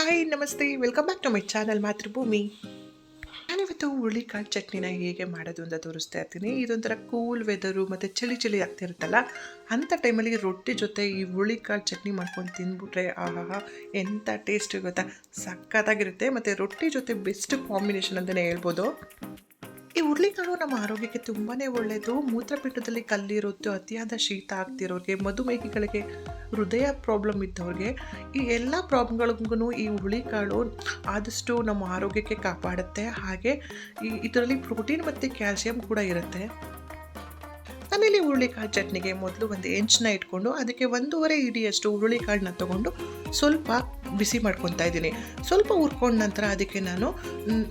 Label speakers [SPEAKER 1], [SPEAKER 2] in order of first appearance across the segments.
[SPEAKER 1] Hi ನಮಸ್ತೆ. Welcome back to my channel Mathrubhumi ನಾನಿವತ್ತು ಹುರುಳಿಕಾಳು ಚಟ್ನಿನ ಹೇಗೆ ಮಾಡೋದು ಅಂತ ತೋರಿಸ್ತಾ ಇರ್ತೀನಿ. ಇದೊಂಥರ ಕೂಲ್ ವೆದರು ಮತ್ತು ಚಳಿ ಚಳಿ ಆಗ್ತಿರುತ್ತಲ್ಲ ಅಂಥ ಟೈಮಲ್ಲಿ ರೊಟ್ಟಿ ಜೊತೆ ಈ ಹುರುಳಿಕಾಳು ಚಟ್ನಿ ಮಾಡ್ಕೊಂಡು ತಿಂದ್ಬಿಟ್ರೆ ಆಹಾ ಎಂಥ ಟೇಸ್ಟ್ ಗೊತ್ತಾ? ಸಕ್ಕತ್ತಾಗಿರುತ್ತೆ ಮತ್ತು ರೊಟ್ಟಿ ಜೊತೆ ಬೆಸ್ಟ್ ಕಾಂಬಿನೇಷನ್ ಅಂತಲೇ ಹೇಳ್ಬೋದು. ಈ ಹುರುಳಿಕಾಳು ನಮ್ಮ ಆರೋಗ್ಯಕ್ಕೆ ತುಂಬಾ ಒಳ್ಳೆಯದು ಮೂತ್ರಪಿಂಡದಲ್ಲಿ ಕಲ್ಲಿರುತ್ತೆ, ಅತಿಯಾದ ಶೀತ ಆಗ್ತಿರೋರಿಗೆ, ಮಧುಮೇಹಿಗಳಿಗೆ ಹೃದಯ ಪ್ರಾಬ್ಲಮ್ ಇದ್ದವ್ರಿಗೆ. ಈ ಎಲ್ಲ ಪ್ರಾಬ್ಲಮ್ಗಳಿಗೂ ಈ ಹುರುಳಿಕಾಳು ಆದಷ್ಟು ನಮ್ಮ ಆರೋಗ್ಯಕ್ಕೆ ಕಾಪಾಡುತ್ತೆ. ಹಾಗೆ ಈ ಇದರಲ್ಲಿ ಪ್ರೋಟೀನ್ ಮತ್ತು ಕ್ಯಾಲ್ಸಿಯಂ ಕೂಡ ಇರುತ್ತೆ. ನಾನಿಲ್ಲಿ ಹುರುಳಿಕಾಳು ಚಟ್ನಿಗೆ ಮೊದಲು ಒಂದು ಹೆಂಚನ್ನ ಇಟ್ಕೊಂಡು, ಅದಕ್ಕೆ ಒಂದೂವರೆ ಇಡಿಯಷ್ಟು ಹುರುಳಿಕಾಳನ್ನ ತೊಗೊಂಡು ಸ್ವಲ್ಪ ಬಿಸಿ ಮಾಡ್ಕೊತಾ ಇದ್ದೀನಿ. ಸ್ವಲ್ಪ ಹುರ್ಕೊಂಡ ನಂತರ ಅದಕ್ಕೆ ನಾನು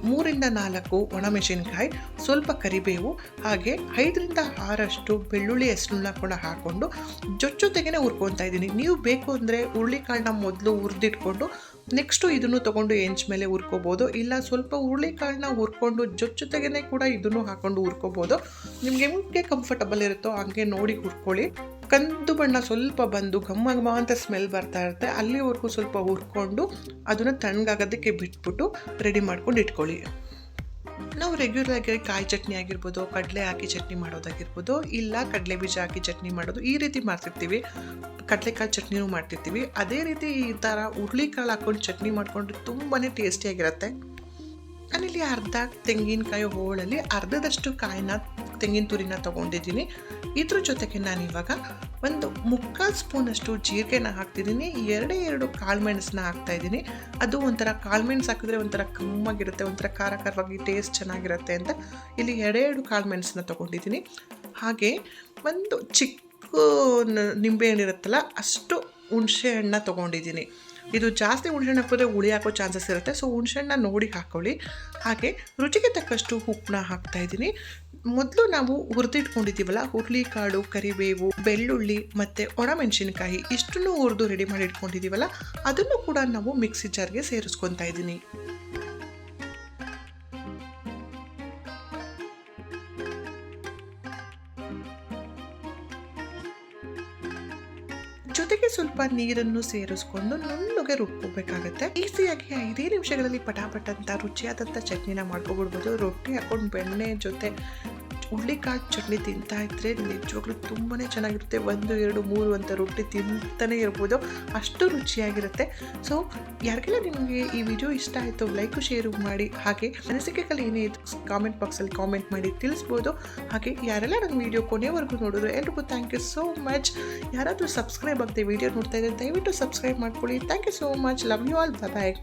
[SPEAKER 1] ಮೂರಿಂದ ನಾಲ್ಕು ಒಣಮೆಣಸಿನ್ಕಾಯಿ ಸ್ವಲ್ಪ ಕರಿಬೇವು, ಹಾಗೆ ಐದರಿಂದ ಆರಷ್ಟು ಬೆಳ್ಳುಳ್ಳಿ ಹೆಸರನ್ನ ಕೂಡ ಹಾಕ್ಕೊಂಡು ಜೊತೆಗೇ ಹುರ್ಕೊತಾ ಇದ್ದೀನಿ. ನೀವು ಬೇಕು ಅಂದರೆ ಹುರುಳಿಕಾಳನ್ನ ಮೊದಲು ಹುರಿದಿಟ್ಕೊಂಡು ನೆಕ್ಸ್ಟು ಇದನ್ನು ತೊಗೊಂಡು ಎಂಚ್ ಮೇಲೆ ಹುರ್ಕೋಬೋದು. ಇಲ್ಲ ಸ್ವಲ್ಪ ಹುರುಳಿಕಾಳನ್ನ ಹುರ್ಕೊಂಡು ಜೊತೆಗೇ ಕೂಡ ಇದನ್ನು ಹಾಕೊಂಡು ಹುರ್ಕೋಬೋದು. ನಿಮ್ಗೆ ಹೆಂಗೆ ಕಂಫರ್ಟಬಲ್ ಇರುತ್ತೋ ಹಂಗೆ ನೋಡಿ ಹುರ್ಕೊಳ್ಳಿ. ಕಂದು ಬಣ್ಣ ಸ್ವಲ್ಪ ಬಂದು ಘಮ ಘಮ ಅಂತ ಸ್ಮೆಲ್ ಬರ್ತಾ ಇರುತ್ತೆ. ಅಲ್ಲಿವರೆಗೂ ಸ್ವಲ್ಪ ಹುರ್ಕೊಂಡು ಅದನ್ನು ತಣ್ಣಗಾಗೋದಕ್ಕೆ ಬಿಟ್ಬಿಟ್ಟು ರೆಡಿ ಮಾಡ್ಕೊಂಡು ಇಟ್ಕೊಳ್ಳಿ. ನಾವು ರೆಗ್ಯುಲರ್ ಆಗಿ ಕಾಯಿ ಚಟ್ನಿ ಆಗಿರ್ಬೋದು, ಕಡಲೆ ಹಾಕಿ ಚಟ್ನಿ ಮಾಡೋದಾಗಿರ್ಬೋದು, ಇಲ್ಲ ಕಡಲೆ ಬೀಜ ಹಾಕಿ ಚಟ್ನಿ ಮಾಡೋದು ಈ ರೀತಿ ಮಾಡ್ತಿರ್ತೀವಿ. ಕಡಲೆಕಾಯಿ ಚಟ್ನಿನೂ ಮಾಡ್ತಿರ್ತೀವಿ. ಅದೇ ರೀತಿ ಈ ಥರ ಹುರುಳಿಕಾಳು ಹಾಕೊಂಡು ಚಟ್ನಿ ಮಾಡಿಕೊಂಡು ತುಂಬಾ ಟೇಸ್ಟಿಯಾಗಿರುತ್ತೆ ನಾನಿಲ್ಲಿ ಅರ್ಧ ತೆಂಗಿನಕಾಯಿ ಹೋಳಲ್ಲಿ ಅರ್ಧದಷ್ಟು ಕಾಯಿನ ತೆಂಗಿನ ತುರಿನ ತೊಗೊಂಡಿದ್ದೀನಿ. ಇದ್ರ ಜೊತೆಗೆ ನಾನು ಇವಾಗ ಒಂದು ಮುಕ್ಕಾಲು ಸ್ಪೂನಷ್ಟು ಜೀರಿಗೆನ ಹಾಕ್ತಿದ್ದೀನಿ. ಎರಡೇ ಎರಡು ಕಾಳು ಮೆಣಸನ್ನ ಹಾಕ್ತಾ ಇದ್ದೀನಿ ಅದು ಒಂಥರ ಕಾಳು ಮೆಣಸು ಹಾಕಿದ್ರೆ ಒಂಥರ ಕಮ್ಮಾಗಿರುತ್ತೆ ಒಂಥರ ಖಾರ ಖಾರವಾಗಿ ಟೇಸ್ಟ್ ಚೆನ್ನಾಗಿರುತ್ತೆ ಅಂತ ಇಲ್ಲಿ ಎರಡೇ ಎರಡು ಕಾಳು ಮೆಣಸನ್ನ ತೊಗೊಂಡಿದ್ದೀನಿ. ಹಾಗೆ ಒಂದು ಚಿಕ್ಕ ನಿಂಬೆ ನಿಂಬೆಹಣ್ಣು ಇರುತ್ತಲ್ಲ ಅಷ್ಟು ಹುಣಸೆ ಹಣ್ಣನ್ನ ತೊಗೊಂಡಿದ್ದೀನಿ. ಇದು ಜಾಸ್ತಿ ಹುಣಸೆಹಣ್ಣು ಹಾಕಿದ್ರೆ ಹುಳಿ ಹಾಕೋ ಚಾನ್ಸಸ್ ಇರುತ್ತೆ. ಸೊ ಹುಣಸೆಹಣ್ಣ ನೋಡಿ ಹಾಕ್ಕೊಳ್ಳಿ ಹಾಗೆ ರುಚಿಗೆ ತಕ್ಕಷ್ಟು ಉಪ್ಪನ್ನ ಹಾಕ್ತಾ ಇದ್ದೀನಿ. ಮೊದಲು ನಾವು ಹುರಿದಿಟ್ಕೊಂಡಿದ್ದೀವಲ್ಲ ಹುರುಳಿಕಾಳು ಕರಿಬೇವು, ಬೆಳ್ಳುಳ್ಳಿ ಮತ್ತು ಒಣಮೆಣಸಿನಕಾಯಿ ಇಷ್ಟನ್ನು ಹುರಿದು ರೆಡಿ ಮಾಡಿ ಇಟ್ಕೊಂಡಿದ್ದೀವಲ್ಲ, ಅದನ್ನು ಕೂಡ ನಾವು ಮಿಕ್ಸಿ ಜಾರ್ಗೆ ಸೇರಿಸ್ಕೊತಾ ಇದ್ದೀನಿ. ಜೊತೆಗೆ ಸ್ವಲ್ಪ ನೀರನ್ನು ಸೇರಿಸ್ಕೊಂಡು ನುಣ್ಣಗೆ ರುಬ್ಕೋಬೇಕಾಗತ್ತೆ. ಈಸಿಯಾಗಿ ಐದೇ ನಿಮಿಷಗಳಲ್ಲಿ ಪಟಾಪಟ್ ಅಂತ ರುಚಿಯಾದಂಥ ಚಟ್ನಿನ ಮಾಡ್ಕೊಬಿಡ್ಬೋದು. ರೊಟ್ಟಿ ಹಾಕೊಂಡು ಬೆಣ್ಣೆ ಜೊತೆ ಹುರುಳಿಕಾಳು ಚಟ್ನಿ ತಿಂತಾ ಇದ್ರೆ ನಿಜವಾಗ್ಲೂ ತುಂಬಾ ಚೆನ್ನಾಗಿರುತ್ತೆ. ಒಂದು, ಎರಡು, ಮೂರು ಅಂತ ರೊಟ್ಟಿ ತಿಂತಾನೆ ಇರ್ಬೋದು. ಅಷ್ಟು ರುಚಿಯಾಗಿರುತ್ತೆ. ಸೊ ಯಾರಿಗೆಲ್ಲ ನಿಮಗೆ ಈ ವಿಡಿಯೋ ಇಷ್ಟ ಆಯಿತು ಲೈಕು ಶೇರು ಮಾಡಿ. ಹಾಗೆ ಅನಿಸಿಕೆಗಳು ಏನೇ ಕಾಮೆಂಟ್ ಬಾಕ್ಸಲ್ಲಿ ಕಾಮೆಂಟ್ ಮಾಡಿ ತಿಳಿಸ್ಬೋದು. ಹಾಗೆ ಯಾರೆಲ್ಲ ನನ್ನ ವಿಡಿಯೋ ಕೊನೆವರೆಗೂ ನೋಡಿದ್ರು ಎಲ್ರಿಗೂ ಥ್ಯಾಂಕ್ ಯು ಸೋ ಮಚ್ ಯಾರಾದರೂ ಸಬ್ಸ್ಕ್ರೈಬ್ ಆಗದೆ ವಿಡಿಯೋ ನೋಡ್ತಾ ಇದ್ದಾರೆ ದಯವಿಟ್ಟು ಸಬ್ಸ್ಕ್ರೈಬ್ ಮಾಡ್ಕೊಳ್ಳಿ. Thank you so much love you all bye